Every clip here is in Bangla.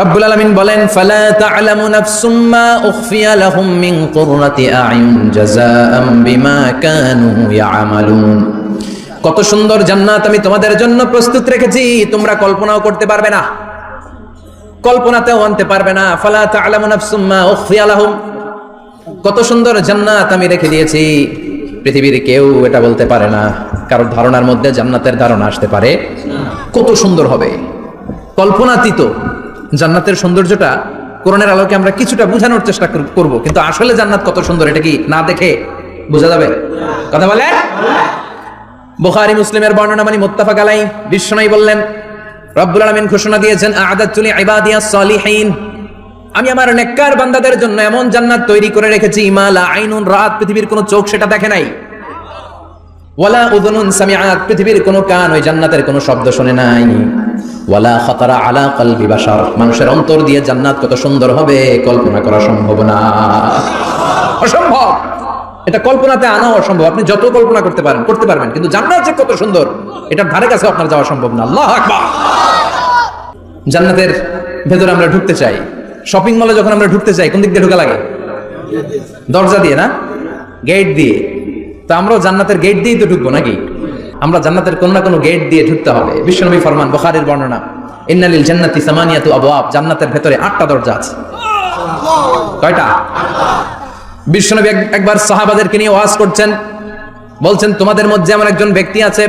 রব্বুল আলামিন বলেন, ফালা তা'লামু নাফসুম মা উখফিয়া লাহুম মিন কুররাতি আ'য়ুন জাযাআম বিমা কানু ইয়ামালুন। কত সুন্দর জান্নাত আমি তোমাদের জন্য প্রস্তুত রেখেছি, তোমরা কল্পনাও করতে পারবে না। কল্পনাতেও আনতে পারবে না, ফালা তা'লামু নাফসুম মা উখফিয়া লাহুম। কত সুন্দর জান্নাত আমি রেখে দিয়েছি, পৃথিবীর কেউ এটা বলতে পারে না, কারোর ধারণার মধ্যে জান্নাতের ধারণা আসতে পারে। কত সুন্দর হবে। কল্পনাতীত। জান্নাতের সৌন্দর্যটা কোরআনের আলোকে আমরা কিছুটা বোঝানোর চেষ্টা কর- করব। কিন্তু আসলে জান্নাত কত সুন্দর, এটা কি না দেখে বোঝা যাবে? কথা বলে বুখারী, মুসলিমের বর্ণনা মানে মুত্তাফাক আলাই বিশ্বনাই বললেন, রব্বুল আলামিন ঘোষণা দিয়েছেন আ'দাতুল ইবাদিয়াস সালিহিন। আমি আমার নেককার বান্দাদের জন্য এমন জান্নাত তৈরি করে রেখেছি ইমালা আইনুন রাত, পৃথিবীর কোনো চোখ সেটা দেখে নাই। ওয়ালা উদুনুন সামিআত, পৃথিবীর কোনো কান ওই জান্নাতের কোনো শব্দ শুনে নাই। খাতারা আলা মানুষের অন্তর দিয়ে জান্নাত কত সুন্দর হবে, কল্পনা করা সম্ভব না। অসম্ভব! এটা কল্পনাতে আনা অসম্ভব। আপনি যত কল্পনা করতে পারেন, করতে পারবেন, কিন্তু জান্নাত যে কত সুন্দর, এটার ধারে কাছে আপনার যাওয়া সম্ভব না। আল্লাহ আকবার! জান্নাতের ভেতরে আমরা ঢুকতে চাই। শপিং মলে যখন আমরা ঢুকতে চাই, কোন দিক দিয়ে ঢোকা লাগে? দরজা দিয়ে, না? গেট দিয়ে। তো আমরাও জান্নাতের গেট দিয়েই তো ঢুকবো নাকি? আমরা জান্নাতের কোনো না কোনো গেট দিয়ে ঢুকতে হবে। বিশ্বনবী ফরমান, বখারের বর্ণনা, ইন্নালিল জান্নাতি সামানিয়াতু আবওয়াব জান্নাতের ভেতরে আটটা দরজা আছে। কয়টা? বিশ্বনবী এক- একবার সাহাবাদেরকে নিয়ে ওয়াজ করছেন। বলছেন, তোমাদের মধ্যে এমন একজন ব্যক্তি আছে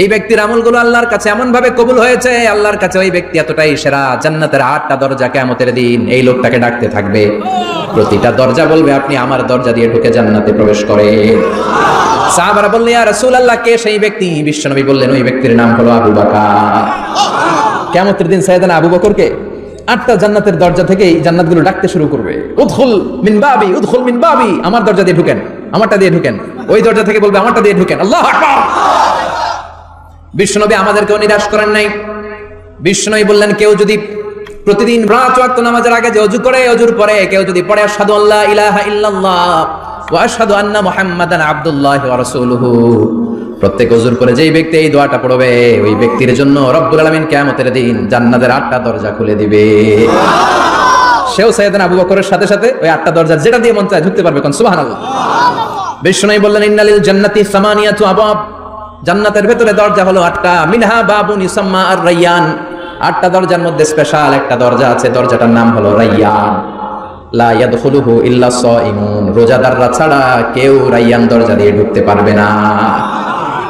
এই ব্যক্তির আমলগুলো আল্লাহর কাছে এমন ভাবে কবুল হয়েছে, আল্লাহর কাছে ওই ব্যক্তি এতটাই সেরা, জান্নাতের আটটা দরজা কেমতের দিন এই লোকটাকে ডাকতে থাকবে। প্রতিটা দরজা বলবে, আপনি আমার দরজা দিয়ে ঢুকে জান্নাতে প্রবেশ করে সাহাবারা বললেন কে সেই ব্যক্তি? বিশ্বনবী বললেন, ওই ব্যক্তির নাম হলো আবু বকর। কেমতের দিন সাইয়েদানা আবু বকরকে আটটা জান্নাতের দরজা থেকেই জান্নাতগুলো ডাকতে শুরু করবে। উদখুল মিন বাবি, উদখুল মিন বাবি, আমার দরজা দিয়ে ঢুকেন, আমারটা দিয়ে ঢুকেন। ওই দরজা থেকে বলবে, আমারটা দিয়ে ঢুকেন, আল্লাহ আকবার। বিষ্ণুনবী আমাদেরকেও নিরাশ করেন নাই। বিষ্ণুই বললেন, কেউ যদি প্রতিদিন রাত ওয়াক্ত নামাজের আগে যে অজু করে, অজুর পরে কেউ যদি পড়ে, আশহাদু আল্লাহ ইলাহা ইল্লাল্লাহ ওয়া আশহাদু আন্না মুহাম্মাদান আবদুল্লাহ ওয়া রাসূলুহু। প্রত্যেক অজুর পরে যেই ব্যক্তি এই দোয়াটা পড়বে, ওই ব্যক্তির জন্য রব্বুল আলামিন কিয়ামতের দিন জান্নাতের আটটা দরজা খুলে দিবে। সেও সাইয়েদান আবু বকরের সাথে সাথে ওই আটটা দরজা যেটা দিয়ে মন চায় ঢুকতে পারবে কোন সুবহানাল্লাহ। বিষ্ণুই বললেন, ইন্নালিল জান্নাতি সামানিয়াতু আবাব জান্নাতের ভেতরে দরজা হলো আটটা। মিনহা বাবুন ইউসাম্মা আর রাইয়ান। আটটা দরজার মধ্যে স্পেশাল একটা দরজা আছে, দরজাটার নাম হলো রাইয়ান। লা ইয়াদখুলুহু ইল্লা সাইমুন রোজাদাররা ছাড়া কেউ রাইয়ান দরজা দিয়ে ঢুকতে পারবে না।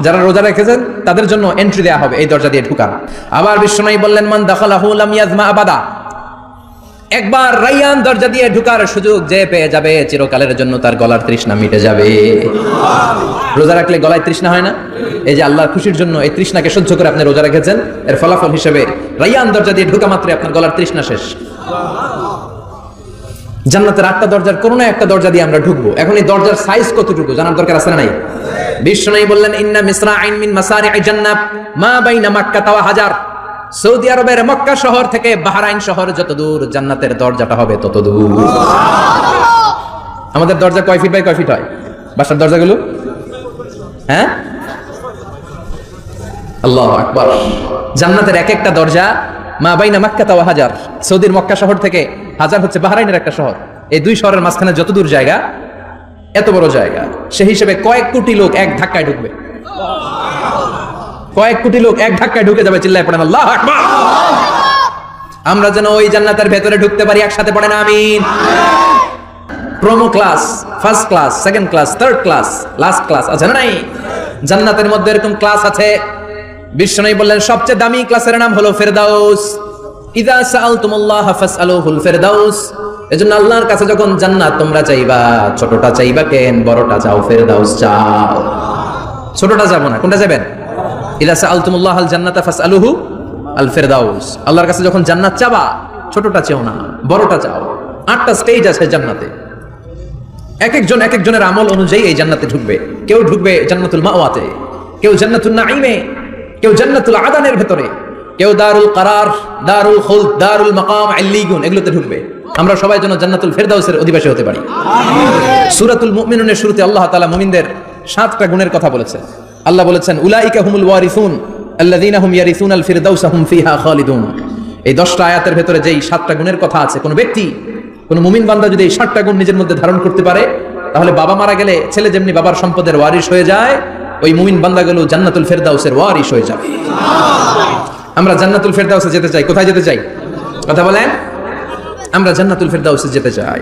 যারা রোজা রেখেছেন, তাদের জন্য এন্ট্রি দেয়া হবে এই দরজা দিয়ে ঢুকার আবার বিশ্বনবী বললেন, মান দাখালাহু লাম ইয়াজমা আবাদা। একবার রাইয়ান দরজা দিয়ে ঢুকার সুযোগ যে পেয়ে যাবে, চিরকালের জন্য তার গলার তৃষ্ণা মিটে যাবে। রোজা রাখলে গলায় তৃষ্ণা হয় না? এই যে আল্লাহর খুশির জন্য এই তৃষ্ণাকে সহ্য করে আপনি রোজা রেখেছেন, এর ফলাফল হিসেবে রাইয়ান দরজা দিয়ে ঢুকা মাত্রই আপনার গলার তৃষ্ণা শেষ। জান্নাতের আটটা দরজার কোনো না একটা দরজা দিয়ে আমরা ঢুকবো। এখন এই দরজার সাইজ কতটুকু? জানার দরকার আছে নাই? বিশ্ব নাই বললেন, ইন্না মিসরা আইন মিন মাসারি জান্নাত, মা বাইনা মাক্কা তাওয়া হাজার। সৌদি আরবের মক্কা শহর থেকে বাহরাইন শহর যত দূর, জান্নাতের দরজাটা হবে তত দূর। আমাদের দরজা কয় ফিট বাই কয় ফিট হয়? বাসার দরজাগুলো? হ্যাঁ? আল্লাহ আকবার। জান্নাতের এক একটা দরজা মা বাইনা মাক্কা তাওয়া হাজার। সৌদির মক্কা শহর থেকে হাজার হচ্ছে বাহরাইনের একটা শহর। এই দুই শহরের মাঝখানে যত দূর জায়গা, এত বড় জায়গা, সেই হিসেবে কয়েক কোটি লোক এক ধাক্কায় ঢুকবে। কয়েক কোটি লোক এক ধাক্কায় ঢুকে যাবে চিল্লায় পড়েন আল্লাহ আকবার। আমরা যেন ওই জান্নাতের ভেতরে ঢুকতে পারি, একসাথে পড়েন আমিন। Promo class first class second class third class last class আছে না নাই? জান্নাতের মধ্যে এরকম ক্লাস আছে বিশ্বনবী বললেন, সবচেয়ে দামি ক্লাসের নাম হলো ফেরদাউস। ইদা সাআলতুমুল্লাহ ফাসআলুহুল ফেরদাউস। এজন্য আল্লাহর কাছে যখন জান্নাত তোমরা চাইবা, ছোটটা চাইবা কেন, বড়টা চাও, ফেরদাউস চাও। ছোটটা যাব না, কোনটা যাবেন? ইদা সাআলতুমুল্লাহ আল জান্নাতা ফাসআলুহু আল ফেরদাউস। আল্লাহর কাছে যখন জান্নাত চাবা, ছোটটা চেও না, বড়টা চাও। আটটা স্টেজ আছে জান্নাতে। এক একজন এক একজনের আমল অনুযায়ী এই জান্নাতে ঢুকবে। কেউ ঢুকবে জান্নাতুল মাওয়াতে, কেউ জান্নাতুল নাইমে কেউ জান্নাতুল আদানের ভেতরে, কেউ দারুল কারার, দারুল খুলদ, দারুল মাকাম, আল্লিগুন, এগুলোতে ঢুকবে। আমরা সবাই যেন জান্নাতুল ফেরদাউসের অধিবাসী হতে পারি। সূরাতুল মুমিনুনের শুরুতে আল্লাহ তাআলা মুমিনদের সাতটা গুণের কথা বলেছে আল্লাহ বলেছেন, উলাইকা হুমুল ওয়ারিসুন, আল্লাযীনা হুম ইয়ারিসুনাল ফিরদাউসা হুম ফিহা খালিদুন। এই দশটা আয়াতের ভেতরে যেই সাতটা গুণের কথা আছে, কোন ব্যক্তি, কোন মুমিন বান্দা যদি এই সাতটা গুণ নিজের মধ্যে ধারণ করতে পারে, তাহলে বাবা মারা গেলে ছেলে যেমনি বাবার সম্পদের ওয়ারিশ হয়ে যায় ওই মুমিন বান্দাগুলো জান্নাতুল ফেরদাউসের ওয়ারিশ হয়ে যাবে। আমরা জান্নাতুল ফেরদাউসে যেতে চাই। কোথায় যেতে চাই? কথা বলেন? আমরা জান্নাতুল ফেরদাউসে যেতে চাই।